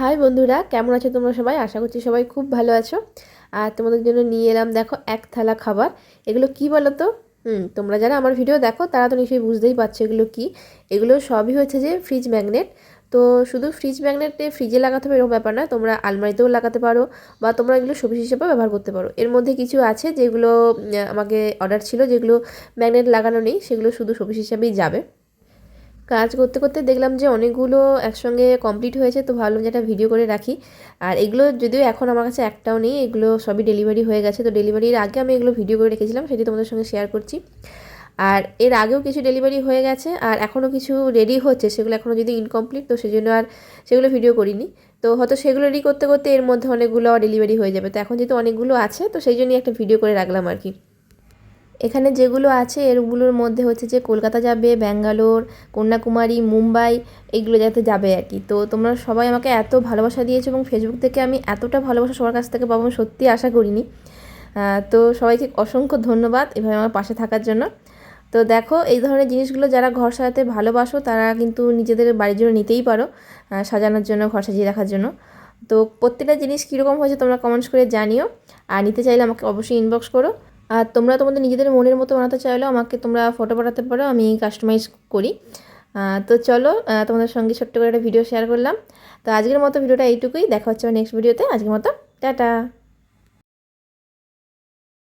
High বন্ধুরা, কেমন আছো তোমরা সবাই? আশা করছি সবাই খুব ভালো আছো। আর তোমাদের জন্য নিয়ে এলাম, দেখো, এক থালা খাবার। এগুলো কি বলো তো হুম, তোমরা যারা আমার ভিডিও দেখো, তারা তো নিশ্চয়ই বুঝতেই পারছ এগুলো কি। এগুলো সবই হচ্ছে যে ফ্রিজ ম্যাগনেট তো শুধু ফ্রিজ ম্যাগনেটে ফ্রিজে লাগাতে হবে এরকম ব্যাপার না, তোমরা আলমারিতেও লাগাতে পারো বা তোমরা এগুলো সবজি হিসেবে ব্যবহার করতে পারো। এর মধ্যে কিছু আছে যেগুলো আমাকে অর্ডার ছিল, যেগুলো ম্যাগনেট লাগানো নেই, সেগুলো শুধু সবজি হিসাবেই যাবে। কাজ করতে করতে দেখলাম যে অনেকগুলো একসঙ্গে কমপ্লিট হয়েছে, তো ভাবলাম যে একটা ভিডিও করে রাখি। আর এগুলো যদিও এখন আমার কাছে একটাও নেই, এগুলো সবই ডেলিভারি হয়ে গেছে। তো ডেলিভারির আগে আমি এগুলো ভিডিও করে রেখেছিলাম, সেটি তোমাদের সঙ্গে শেয়ার করছি। আর এর আগেও কিছু ডেলিভারি হয়ে গেছে, আর এখনও কিছু রেডি হচ্ছে, সেগুলো এখনও যদি ইনকমপ্লিট তো সেই জন্য আর সেগুলো ভিডিও করিনি। তো হয়তো সেগুলো রেডি করতে করতে এর মধ্যে অনেকগুলো ডেলিভারি হয়ে যাবে। তো এখন যেহেতু অনেকগুলো আছে, তো সেই জন্যই একটা ভিডিও করে রাখলাম আর কি। এখানে যেগুলো আছে, এরগুলোর মধ্যে হচ্ছে যে কলকাতা যাবে, ব্যাঙ্গালোর, কন্যাকুমারী, মুম্বাই, এগুলো যাতে যাবে আর কি। তো তোমরা সবাই আমাকে এত ভালোবাসা দিয়েছ এবং ফেসবুক থেকে আমি এতটা ভালোবাসা সবার কাছ থেকে পাবো আমি সত্যি আশা করিনি। তো সবাইকে অসংখ্য ধন্যবাদ এভাবে আমার পাশে থাকার জন্য। তো দেখো, এই ধরনের জিনিসগুলো যারা ঘর সাজাতে ভালোবাসো, তারা কিন্তু নিজেদের বাড়ির জন্য নিতেই পারো সাজানোর জন্য, ঘর সাজিয়ে রাখার জন্য। তো প্রত্যেকটা জিনিস কীরকম হয়েছে তোমরা কমেন্টস করে জানিও। আর নিতে চাইলে আমাকে অবশ্যই ইনবক্স করো। আর তোমরা তোমাদের নিজেদের মনের মতো বানাতে চাইলেও আমাকে তোমরা ফটো পাঠাতে পারো, আমি কাস্টমাইজ করি। তো চলো তোমাদের সঙ্গে ছোট্ট করে একটা ভিডিও শেয়ার করলাম। তো আজকের মতো ভিডিওটা এইটুকুই, দেখা হচ্ছে নেক্সট ভিডিওতে আজকের মতো, টাটা।